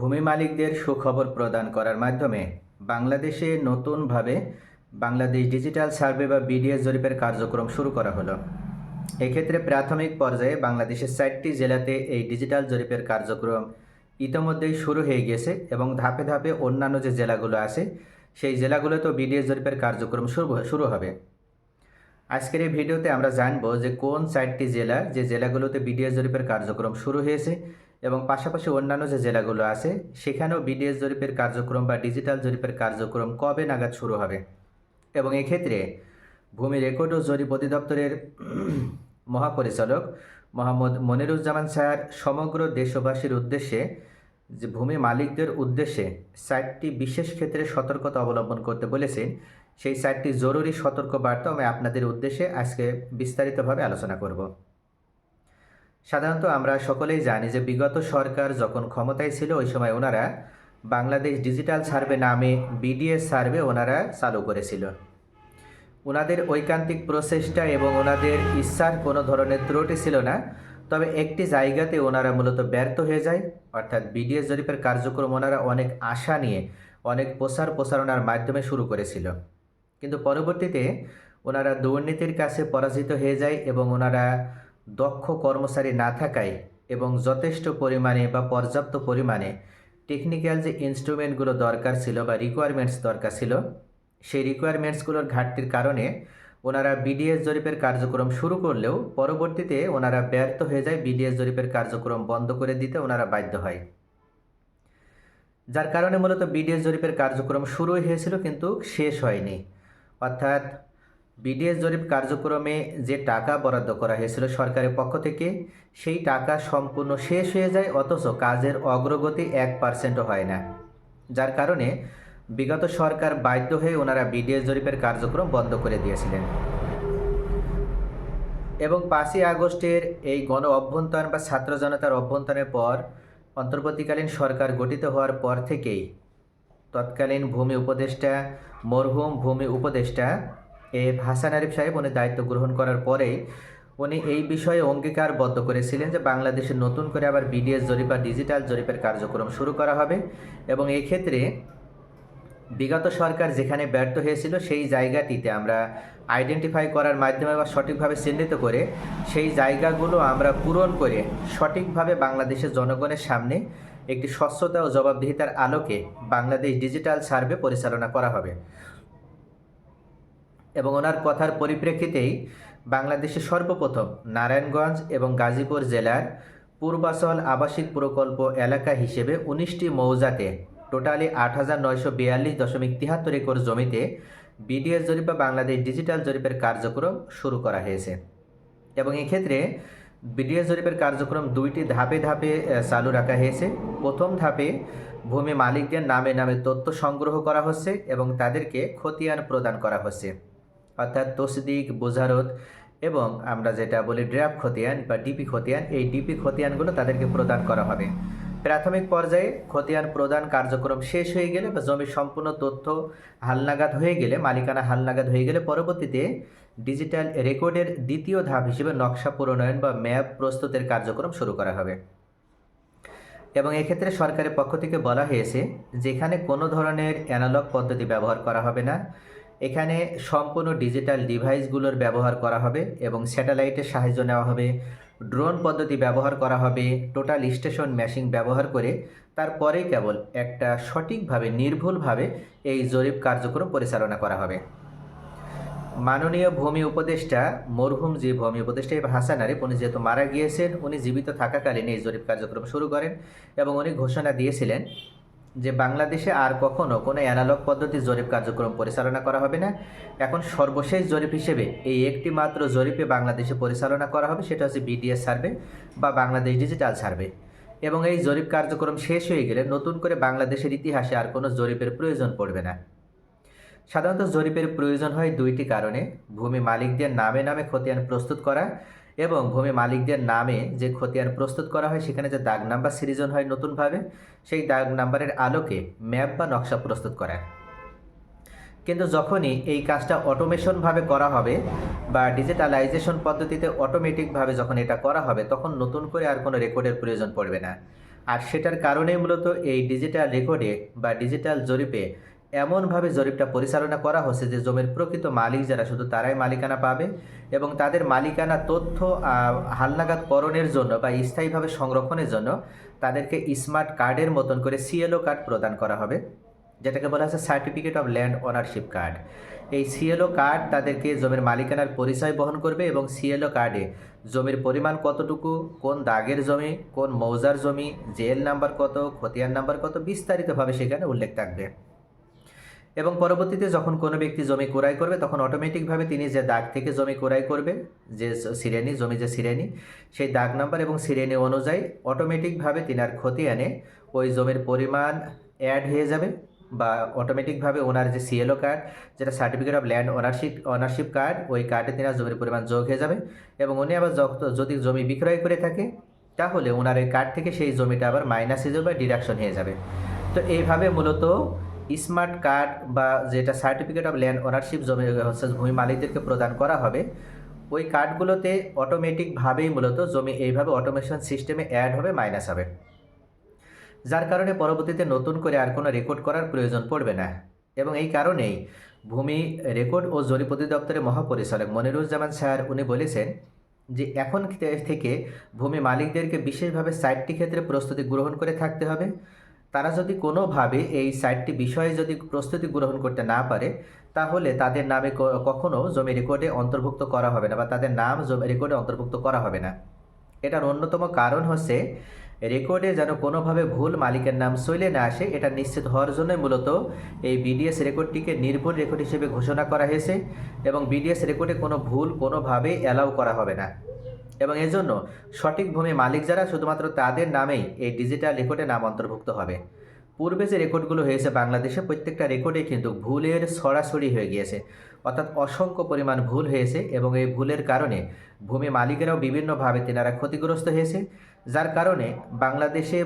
ভূমি মালিকদের সুখবর প্রদান করার মাধ্যমে বাংলাদেশে নতুনভাবে বাংলাদেশ ডিজিটাল সার্ভে বা বিডিএস জরিপের কার্যক্রম শুরু করা হলো। এক্ষেত্রে প্রাথমিক পর্যায়ে বাংলাদেশের চারটি জেলাতে এই ডিজিটাল জরিপের কার্যক্রম ইতোমধ্যেই শুরু হয়ে গেছে এবং ধাপে ধাপে অন্যান্য যে জেলাগুলো আছে, সেই জেলাগুলোতেও বিডিএস জরিপের কার্যক্রম শুরু শুরু হবে। আজকের এই ভিডিওতে আমরা জানব যে কোন চারটি জেলা যে জেলাগুলোতে বিডিএস জরিপের কার্যক্রম শুরু হয়েছে এবং পাশাপাশি অন্যান্য যে জেলাগুলো আছে, সেখানেও বিডিএস জরিপের কার্যক্রম বা ডিজিটাল জরিপের কার্যক্রম কবে নাগাদ শুরু হবে? এবং এক্ষেত্রে ভূমি রেকর্ড ও জরিপ অধিদপ্তরের মহাপরিচালক মোহাম্মদ মনিরুজ্জামান স্যার সমগ্র দেশবাসীর উদ্দেশ্যে যে ভূমি মালিকদের উদ্দেশ্যে চারটি বিশেষ ক্ষেত্রে সতর্কতা অবলম্বন করতে বলেছেন, সেই চারটি জরুরি সতর্ক বার্তা আমি আপনাদের উদ্দেশ্যে আজকে বিস্তারিতভাবে আলোচনা করব। সাধারণত আমরা সকলেই জানি যে বিগত সরকার যখন ক্ষমতায় ছিল, ওই সময় ওনারা বাংলাদেশ ডিজিটাল সার্ভে নামে বিডিএস সার্ভে ওনারা চালু করেছিল। ওনাদের ঐকান্তিক প্রচেষ্টা এবং ওনাদের ইচ্ছার কোনো ধরনের ত্রুটি ছিল না, তবে একটি জায়গাতে ওনারা মূলত ব্যর্থ হয়ে যায়। অর্থাৎ বিডিএস জরিপের কার্যক্রম ওনারা অনেক আশা নিয়ে, অনেক প্রচার প্রসারণার মাধ্যমে শুরু করেছিল। কিন্তু পরবর্তীতে ওনারা দুর্নীতির কাছে পরাজিত হয়ে যায় এবং ওনারা দক্ষ কর্মচারী না থাকায় এবং যথেষ্ট পরিমাণে বা পর্যাপ্ত পরিমাণে টেকনিক্যাল যে ইনস্ট্রুমেন্টগুলো দরকার ছিল বা রিকোয়ারমেন্টস দরকার ছিল, সেই রিকোয়ারমেন্টসগুলোর ঘাটতির কারণে ওনারা বিডিএস জরিপের কার্যক্রম শুরু করলেও পরবর্তীতে ওনারা ব্যর্থ হয়ে যায় বিডিএস জরিপের কার্যক্রম বন্ধ করে দিতে ওনারা বাধ্য হয়। যার কারণে মূলত বিডিএস জরিপের কার্যক্রম শুরুই হয়েছিল কিন্তু শেষ হয়নি। অর্থাৎ বিডিএস জরিপ কার্যক্রমে যে টাকা বরাদ্দ করা হয়েছিল সরকারের পক্ষ থেকে, সেই টাকা সম্পূর্ণ শেষ হয়ে যায়, অথচ কাজের অগ্রগতি এক পার্সেন্টও হয় না। যার কারণে বিগত সরকার বাধ্য হয়ে ওনারা বিডিএস জরিপের কার্যক্রম বন্ধ করে দিয়েছিলেন। এবং পাঁচই আগস্টের এই গণ অভ্যন্তরণ বা ছাত্র জনতার অভ্যন্তরের পর অন্তর্বর্তীকালীন সরকার গঠিত হওয়ার পর থেকেই তৎকালীন ভূমি উপদেষ্টা, মরহুম ভূমি উপদেষ্টা এ হাসান আরিফ সাহেব উনি দায়িত্ব গ্রহণ করার পরেই উনি এই বিষয়ে অঙ্গীকারবদ্ধ করেছিলেন যে বাংলাদেশে নতুন করে আবার বিডিএস জরিপ বা ডিজিটাল জরিপের কার্যক্রম শুরু করা হবে। এবং এই ক্ষেত্রে বিগত সরকার যেখানে ব্যর্থ হয়েছিল, সেই জায়গাটিতে আমরা আইডেন্টিফাই করার মাধ্যমে বা সঠিকভাবে চিহ্নিত করে সেই জায়গাগুলো আমরা পূরণ করে সঠিকভাবে বাংলাদেশের জনগণের সামনে একটি স্বচ্ছতা ও জবাবদিহিতার আলোকে বাংলাদেশ ডিজিটাল সার্ভে পরিচালনা করা হবে। এবং ওনার কথার পরিপ্রেক্ষিতেই বাংলাদেশে সর্বপ্রথম নারায়ণগঞ্জ এবং গাজীপুর জেলার পূর্বাচল আবাসিক প্রকল্প এলাকা হিসেবে উনিশটি মৌজাতে টোটালি আট হাজার নয়শো বিয়াল্লিশ দশমিক তিয়াত্তর একর জমিতে বিডিএস জরিপ বা বাংলাদেশ ডিজিটাল জরিপের কার্যক্রম শুরু করা হয়েছে। এবং এক্ষেত্রে বিডিএস জরিপের কার্যক্রম দুইটি ধাপে ধাপে চালু রাখা হয়েছে। প্রথম ধাপে ভূমি মালিকদের নামে নামে তথ্য সংগ্রহ করা হচ্ছে এবং তাদেরকে খতিয়ান প্রদান করা হচ্ছে। অর্থাৎ তসদিক বোঝারত এবং আমরা যেটা বলি ড্রাফট খতিয়ান বা ডিপি খতিয়ান, এই ডিপি খতিয়ানগুলো তাদেরকে প্রদান করা হবে। প্রাথমিক পর্যায়ে খতিয়ান প্রদান কার্যক্রম শেষ হয়ে গেলে বা জমির সম্পূর্ণ তথ্য হালনাগাদ হয়ে গেলে, মালিকানা হালনাগাদ হয়ে গেলে পরবর্তীতে ডিজিটাল রেকর্ডের দ্বিতীয় ধাপ হিসেবে নকশা প্রণয়ন বা ম্যাপ প্রস্তুতের কার্যক্রম শুরু করা হবে। এবং এক্ষেত্রে সরকারের পক্ষ থেকে বলা হয়েছে, যেখানে কোনো ধরনের অ্যানালগ পদ্ধতি ব্যবহার করা হবে না এখানে সম্পূর্ণ ডিজিটাল ডিভাইসগুলোর ব্যবহার করা হবে এবং স্যাটেলাইটের সাহায্য নেওয়া হবে ড্রোন পদ্ধতি ব্যবহার করা হবে টোটাল স্টেশন ম্যাশিং ব্যবহার করে তারপরেই কেবল একটা সঠিকভাবে, নির্ভুলভাবে এই জরিপ কার্যক্রম পরিচালনা করা হবে। মাননীয় ভূমি উপদেষ্টা মরহুম যে ভূমি উপদেষ্টা এবং হাসান আরিফ, উনি যেহেতু মারা গিয়েছেন, উনি জীবিত থাকাকালীন এই জরিপ কার্যক্রম শুরু করেন এবং উনি ঘোষণা দিয়েছিলেন যে বাংলাদেশে আর কখনো কোনো অ্যানালগ পদ্ধতি জরিপ কার্যক্রম পরিচালনা করা হবে না। এখন সর্বশেষ জরিপ হিসেবে এই একটি মাত্র জরিপে বাংলাদেশে পরিচালনা করা হবে, সেটা হচ্ছে বিডিএস সার্ভে বা বাংলাদেশ ডিজিটাল সার্ভে। এবং এই জরিপ কার্যক্রম শেষ হয়ে গেলে নতুন করে বাংলাদেশের ইতিহাসে আর কোনো জরিপের প্রয়োজন পড়বে না। সাধারণত জরিপের প্রয়োজন হয় দুইটি কারণে। ভূমি মালিকদের নামে নামে খতিয়ান প্রস্তুত করা এবং ভূমি মালিকদের নামে যে খতিয়ান প্রস্তুত করা হয়, সেখানে যে দাগ নাম্বার সৃজন হয় নতুনভাবে, সেই দাগ নাম্বারের আলোকে ম্যাপ বা নকশা প্রস্তুত করা। কিন্তু যখনই এই কাজটা অটোমেশনভাবে করা হবে বা ডিজিটালাইজেশন পদ্ধতিতে অটোমেটিকভাবে যখন এটা করা হবে, তখন নতুন করে আর কোনো রেকর্ডের প্রয়োজন পড়বে না। আর সেটার কারণেই মূলত এই ডিজিটাল রেকর্ডে বা ডিজিটাল জরিপে এমনভাবে জরিপটা পরিচালনা করা হচ্ছে যে জমির প্রকৃত মালিক যারা শুধু তারাই মালিকানা পাবে এবং তাদের মালিকানা তথ্য আহ, হালনাগাদ করণের জন্য বা স্থায়ীভাবে সংরক্ষণের জন্য তাদেরকে স্মার্ট কার্ডের মতন করে সিএলও কার্ড প্রদান করা হবে যেটাকে বলা হচ্ছে certificate of land ownership card এই সিএলও কার্ড তাদেরকে জমির মালিকানার পরিচয় বহন করবে এবং সিএলও কার্ডে জমির পরিমাণ কতটুকু কোন দাগের জমি কোন মৌজার জমি জেল নাম্বার কত খতিয়ান নাম্বার কত বিস্তারিতভাবে সেখানে উল্লেখ থাকবে। এবং পরবর্তীতে যখন কোনো ব্যক্তি জমি ক্রয় করবে, তখন অটোমেটিকভাবে তিনি যে দাগ থেকে জমি ক্রয় করবে, যে শ্রেণি জমি যে শ্রেণি সেই দাগ নাম্বার এবং শ্রেণি অনুযায়ী অটোমেটিকভাবে তিনার আনে ওই জমির পরিমাণ অ্যাড হয়ে যাবে বা অটোমেটিকভাবে ওনার যে সিএলও কার্ড যেটা certificate of land ownership ownership card ওই কার্ডে তিনার জমির পরিমাণ যোগ হয়ে যাবে এবং উনি আবার যদি জমি বিক্রয় করে থাকে, তাহলে ওনার ওই কার্ড থেকে সেই জমিটা আবার মাইনাস হয়ে যাবে বা ডিডাকশন হয়ে যাবে। তো এইভাবে মূলত স্মার্ট কার্ড বা যেটা সার্টিফিকেট অফ ল্যান্ড ওনারশিপ জমি, হচ্ছে ভূমি মালিকদেরকে প্রদান করা হবে, ওই কার্ডগুলোতে অটোমেটিকভাবেই মূলত জমি এইভাবে অটোমেশন সিস্টেমে অ্যাড হবে মাইনাস হবে। যার কারণে পরবর্তীতে নতুন করে আর কোনো রেকর্ড করার প্রয়োজন পড়বে না। এবং এই কারণেই ভূমি রেকর্ড ও জরিপ অধিদপ্তরের মহাপরিচালক মনিরুজ্জামান স্যার, উনি বলেছেন যে এখন থেকে ভূমি মালিকদেরকে বিশেষভাবে সাইটটি ক্ষেত্রে প্রস্তুতি গ্রহণ করে থাকতে হবে। তারা যদি কোনোভাবে এই সাইটটি বিষয়ে যদি প্রস্তুতি গ্রহণ করতে না পারে, তাহলে তাদের নামে কখনো জমি রেকর্ডে অন্তর্ভুক্ত করা হবে না বা তাদের নাম জমি রেকর্ডে অন্তর্ভুক্ত করা হবে না। এটার অন্যতম কারণ হচ্ছে, রেকর্ডে যেন কোনোভাবে ভুল মালিকের নাম চলে না আসে, এটা নিশ্চিত হওয়ার জন্যই মূলত এই বিডিএস রেকর্ডটিকে নির্ভুল রেকর্ড হিসেবে ঘোষণা করা হয়েছে এবং বিডিএস রেকর্ডে কোনো ভুল কোনোভাবেই অ্যালাউ করা হবে না। এবং এজন্য সঠিক ভূমি মালিক যারা শুধুমাত্র তাদের নামেই এই ডিজিটাল রেকর্ডে নাম অন্তর্ভুক্ত হবে। পূর্বে যে রেকর্ডগুলো হয়েছে বাংলাদেশে প্রত্যেকটা রেকর্ডে কিন্তু ভুলের সরাসরি হয়ে গিয়েছে। অর্থাৎ অসংখ্য পরিমাণ ভুল হয়েছে এবং এই ভুলের কারণে ভূমি মালিকেরাও বিভিন্নভাবে তেনারা ক্ষতিগ্রস্ত হয়েছে। যার কারণে বাংলাদেশে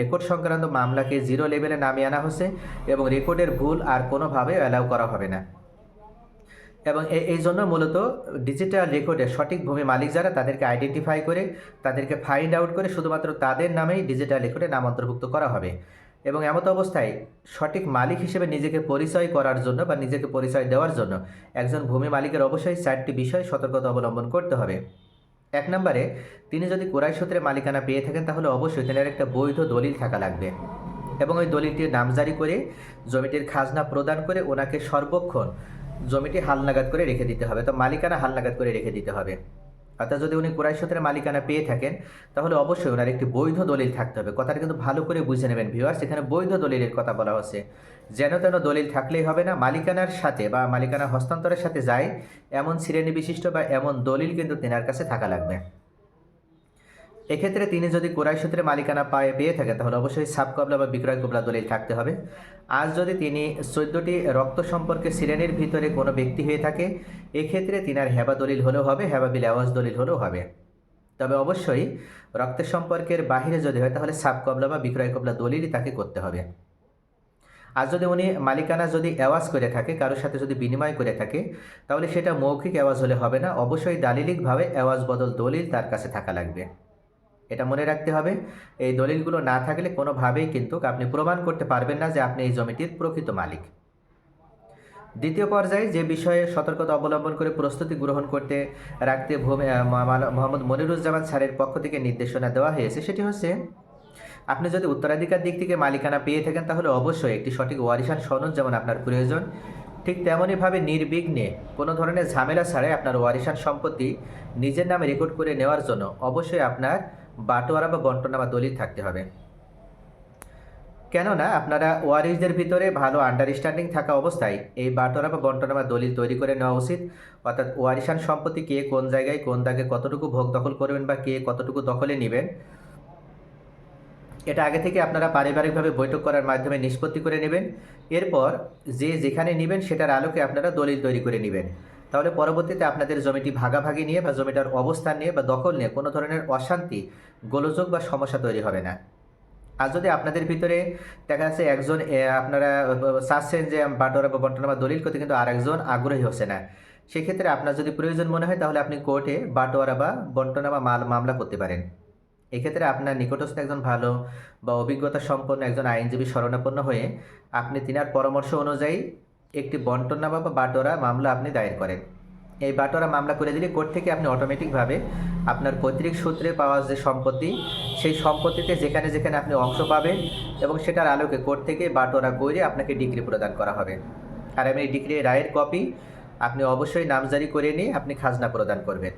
রেকর্ড সংক্রান্ত মামলাকে জিরো লেভেলে নামিয়ে আনা হচ্ছে এবং রেকর্ডের ভুল আর কোনোভাবে অ্যালাউ করা হবে না। এবং এই জন্য মূলত ডিজিটাল রেকর্ডে সঠিক ভূমি মালিক যারা, তাদেরকে আইডেন্টিফাই করে, তাদেরকে ফাইন্ড আউট করে শুধুমাত্র তাদের নামেই ডিজিটাল রেকর্ডে নাম অন্তর্ভুক্ত করা হবে। এবং এমত অবস্থায় সঠিক মালিক হিসেবে নিজেকে পরিচয় করার জন্য বা নিজেকে পরিচয় দেওয়ার জন্য একজন ভূমি মালিকের অবশ্যই চারটি বিষয় সতর্কতা অবলম্বন করতে হবে। এক নম্বরে, তিনি যদি কোরাই সূত্রে মালিকানা পেয়ে থাকেন, তাহলে অবশ্যই তেনার একটা বৈধ দলিল থাকা লাগবে। এবং ওই দলিলটির নামজারি করে জমিটির খাজনা প্রদান করে ওনাকে সর্বক্ষণ জমিটি হালনাগাদ করে রেখে দিতে হবে। তো মালিকানা হাল নাগাদ করে রেখে দিতে হবে। অর্থাৎ যদি উনি কোরাই সূত্রে মালিকানা পেয়ে থাকেন, তাহলে অবশ্যই ওনার একটি বৈধ দলিল থাকতে হবে। কথাটা কিন্তু ভালো করে বুঝে নেবেন ভিউয়ার্স এখানে বৈধ দলিলের কথা বলা হচ্ছে। যেন তেন দলিল থাকলেই হবে না, মালিকানার সাথে বা মালিকানা হস্তান্তরের সাথে যায়, এমন শ্রেণি বিশিষ্ট বা এমন দলিল কিন্তু তেনার কাছে থাকা লাগবে। এক্ষেত্রে তিনি যদি কোরাই সূত্রে মালিকানা পায়ে, পেয়ে থাকেন তাহলে অবশ্যই সাব কবলা বা বিক্রয় কবলা দলিল থাকতে হবে। আজ যদি তিনি চোদ্দটি রক্ত সম্পর্কে শ্রেণির ভিতরে কোনো ব্যক্তি হয়ে থাকে, এক্ষেত্রে তিনার হেবা দলিল হলেও হবে, হেবা বিল আওয়াজ দলিল হলেও হবে। তবে অবশ্যই রক্তের সম্পর্কের বাহিরে যদি হয়, তাহলে সাব কবলা বা বিক্রয় কবলা দলিলই তাকে করতে হবে। আর যদি উনি মালিকানা যদি অ্যাওয়াজ করে থাকে, কারোর সাথে যদি বিনিময় করে থাকে, তাহলে সেটা মৌখিক অ্যাওয়াজ হলে হবে না। অবশ্যই দালিলিকভাবে অ্যাওয়াজ বদল দলিল তার কাছে থাকা লাগবে। এটা মনে রাখতে হবে। এই দলিলগুলো না থাকলে কোনোভাবেই কিন্তু আপনি প্রমাণ করতে পারবেন না যে আপনি এই জমিটির প্রকৃত মালিক। দ্বিতীয় পর্যায়ে যে বিষয়ে সতর্কতা অবলম্বন করে প্রস্তুতি গ্রহণ করতে রাখতে মোহাম্মদ মনিরুজ্জামান স্যারের পক্ষ থেকে নির্দেশনা দেওয়া হয়েছে, সেটি হচ্ছে, আপনি যদি উত্তরাধিকার দিক থেকে মালিকানা পেয়ে থাকেন তাহলে অবশ্যই একটি সঠিক ওয়ারিশান সনদ যেমন আপনার প্রয়োজন, ঠিক তেমনইভাবে নির্বিঘ্নে কোনো ধরনের ঝামেলা ছাড়াই আপনার ওয়ারিশান সম্পত্তি নিজের নামে রেকর্ড করে নেওয়ার জন্য অবশ্যই আপনার বাটোয়ারা বা বন্টনা বা দলিল থাকতে হবে। কেননা আপনারা ওয়ারিশদের ভিতরে ভালো আন্ডারস্ট্যান্ডিং থাকা অবস্থায় এই বাটোয়ারা বা বন্টনা বা দলিল তৈরি করে নেওয়া উচিত। অর্থাৎ ওয়ারিশান সম্পত্তি কে কোন জায়গায়, কোন দাগে কতটুকু ভোগ দখল করবেন বা কে কতটুকু দখলে নেবেন, এটা আগে থেকে আপনারা পারিবারিকভাবে বৈঠক করার মাধ্যমে নিষ্পত্তি করে নেবেন। এরপর যে যেখানে নেবেন সেটার আলোকে আপনারা দলিল তৈরি করে নেবেন। তাহলে পরবর্তীতে আপনাদের জমিটি ভাগাভাগি নিয়ে বা জমিটার অবস্থান নিয়ে বা দখল নিয়ে কোনো ধরনের অশান্তি, গোলযোগ বা সমস্যা তৈরি হবে না। আর যদি আপনাদের ভিতরে দেখা যাচ্ছে একজন আপনারা চাচ্ছেন যে বাটোয়ারা বা বন্টনা বা দলিল করতে কিন্তু আর একজন আগ্রহী হচ্ছে না। সেক্ষেত্রে আপনার যদি প্রয়োজন মনে হয় তাহলে আপনি কোর্টে বাটোয়ারা বা বন্টনা বা মাল, মামলা করতে পারেন। এক্ষেত্রে আপনার নিকটস্থ একজন ভালো বা অভিজ্ঞতা সম্পন্ন একজন আইনজীবী শরণাপন্ন হয়ে আপনি তিনার পরামর্শ অনুযায়ী একটি বন্টনামা বা বাটোরা মামলা আপনি দায়ের করেন। এই বাটোরা মামলা করে দিলে কোর্ট থেকে আপনি অটোমেটিকভাবে আপনার পৈতৃক সূত্রে পাওয়া যে সম্পত্তি, সেই সম্পত্তিতে যেখানে যেখানে আপনি অংশ পাবেন এবং সেটার আলোকে কোর্ট থেকে বাটোরা করে আপনাকে ডিগ্রি প্রদান করা হবে। আর আমি এই ডিগ্রি রায়ের কপি আপনি অবশ্যই নামজারি করে নিয়ে আপনি খাজনা প্রদান করবেন।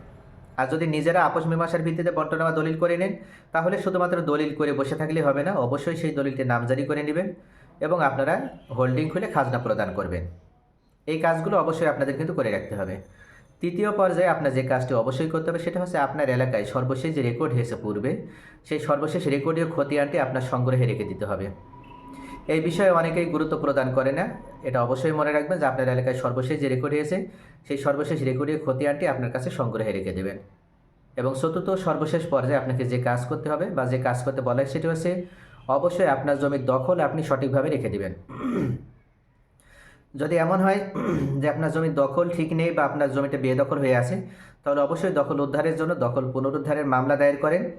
আর যদি নিজেরা আপোষ মীমাংসার ভিত্তিতে বন্টনামা দলিল করে নেন, তাহলে শুধুমাত্র দলিল করে বসে থাকলে হবে না, অবশ্যই সেই দলিলটি নামজারি করে নেবেন। এবং আপনারা হোল্ডিং খুলে খাজনা প্রদান করবেন। এই কাজগুলো অবশ্যই আপনাদের কিন্তু করে রাখতে হবে। তৃতীয় পর্যায়ে আপনার যে কাজটি অবশ্যই করতে হবে সেটা হচ্ছে আপনার এলাকায় সর্বশেষ যে রেকর্ড হয়েছে পূর্বে, সেই সর্বশেষ রেকর্ডীয় খতিয়ানটি আপনার সংগ্রহে রেখে দিতে হবে। এই বিষয়ে অনেকেই গুরুত্ব প্রদান করে না। এটা অবশ্যই মনে রাখবেন যে আপনার এলাকায় সর্বশেষ যে রেকর্ড হয়েছে, সেই সর্বশেষ রেকর্ডীয় খতিয়ানটি আপনার কাছে সংগ্রহে রেখে দেবেন। এবং চতুর্থ সর্বশেষ পর্যায়ে আপনাকে যে কাজ করতে হবে বা যে কাজ করতে বলা হয় সেটি হচ্ছে অবশ্যই আপনার জমির দখল আপনি সঠিকভাবে রেখে দিবেন। যদি এমন হয় যে আপনার জমির দখল ঠিক নেই বা আপনার জমিটা বেদখল হয়ে আছে, তাহলে অবশ্যই দখল উদ্ধারের জন্য দখল পুনরুদ্ধারের মামলা দায়ের করেন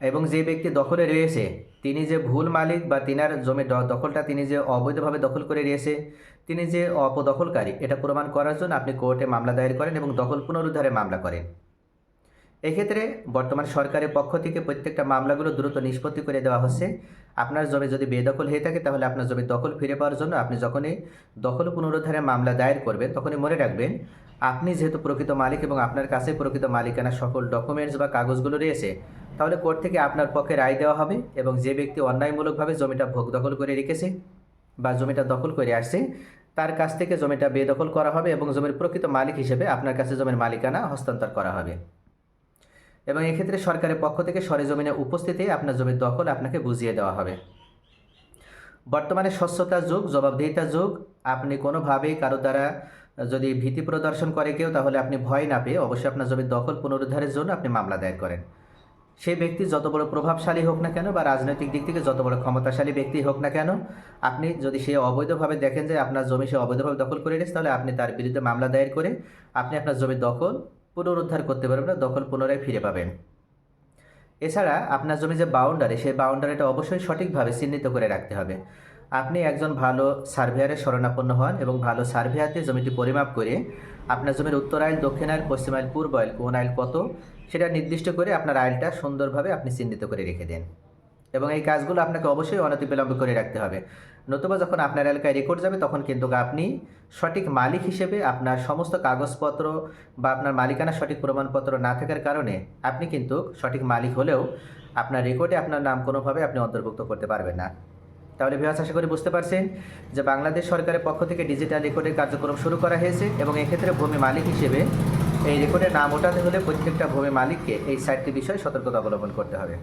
এবং যে ব্যক্তি দখলে রয়েছে, তিনি যে ভুল মালিক বা তিনার জমির দ- দখলটা তিনি যে অবৈধভাবে দখল করে রয়েছে, তিনি যে অপদখলকারী, এটা প্রমাণ করার জন্য আপনি কোর্টে মামলা দায়ের করেন এবং দখল পুনরুদ্ধারে মামলা করেন। এক্ষেত্রে বর্তমান সরকারের পক্ষ থেকে প্রত্যেকটা মামলাগুলো দ্রুত নিষ্পত্তি করে দেওয়া হচ্ছে। আপনার জমি যদি বেদখল হয়ে থাকে, তাহলে আপনার জমি দখল ফিরে পাওয়ার জন্য আপনি যখনই দখল পুনরুদ্ধারে মামলা দায়ের করবেন, তখনই মনে রাখবেন, আপনি যেহেতু প্রকৃত মালিক এবং আপনার কাছে প্রকৃত মালিকানা সকল ডকুমেন্টস বা কাগজগুলো রয়েছে, তাহলে কোর্ট থেকে আপনার পক্ষে রায় দেওয়া হবে এবং যে ব্যক্তি অন্যায়মূলকভাবে জমিটা ভোগ দখল করে রেখেছে বা জমিটা দখল করে আসছে, তার কাছ থেকে জমিটা বেদখল করা হবে এবং জমির প্রকৃত মালিক হিসেবে আপনার কাছে জমির মালিকানা হস্তান্তর করা হবে। এবং এক্ষেত্রে সরকারের পক্ষ থেকে সরেজমিনে উপস্থিতি আপনার জমির দখল আপনাকে বুঝিয়ে দেওয়া হবে। বর্তমানে স্বচ্ছতার যুগ জবাবদিহিতার যুগ। আপনি কোনোভাবেই কারও দ্বারা যদি ভীতি প্রদর্শন করে কেউ, তাহলে আপনি ভয় না পেয়ে অবশ্যই আপনার জমির দখল পুনরুদ্ধারের জন্য আপনি মামলা দায়ের করেন। সেই ব্যক্তি যত বড় প্রভাবশালী হোক না কেন বা রাজনৈতিক দিক থেকে যত বড় ক্ষমতাশালী ব্যক্তি হোক না কেন, আপনি যদি সে অবৈধভাবে দেখেন যে আপনার জমি সে অবৈধভাবে দখল করে নিয়েছে, তাহলে আপনি তার বিরুদ্ধে মামলা দায়ের করে আপনি আপনার জমির দখল পুনরুদ্ধার করতে পারবেন না, দখল পুনরায় ফিরে পাবেন। এছাড়া আপনার জমি যে বাউন্ডারি সেই বাউন্ডারিটা অবশ্যই সঠিকভাবে চিহ্নিত করে রাখতে হবে। আপনি একজন ভালো সার্ভেয়ারের শরণাপন্ন হন এবং ভালো সার্ভেয়ারতে জমিটি পরিমাপ করে আপনার জমির উত্তর আইল, দক্ষিণ আইল, পশ্চিম আইল, পূর্ব আইল, কোন আইল কত, সেটা নির্দিষ্ট করে আপনার আইলটা সুন্দরভাবে আপনি চিহ্নিত করে রেখে দেন। এবং এই কাজগুলো আপনাকে অবশ্যই অনতিবিলম্বে করে রাখতে হবে। নতুবা যখন আপনার এলাকায় রেকর্ড যাবে, তখন কিন্তু আপনি সঠিক মালিক হিসেবে আপনার সমস্ত কাগজপত্র বা আপনার মালিকানা সঠিক প্রমাণপত্র না থাকার কারণে আপনি কিন্তু সঠিক মালিক হলেও আপনার রেকর্ডে আপনার নাম কোনোভাবে আপনি অন্তর্ভুক্ত করতে পারবেন না। তাহলে ভিউয়ার্স আশা করি বুঝতে পারছেন যে বাংলাদেশ সরকারের পক্ষ থেকে ডিজিটাল রেকর্ডের কার্যক্রম শুরু করা হয়েছে এবং এক্ষেত্রে ভূমি মালিক হিসেবে এই রেকর্ডে নাম ওঠাতে হলে প্রত্যেকটা ভূমি মালিককে এই সাইটটি বিষয়ে সতর্কতা অবলম্বন করতে হবে।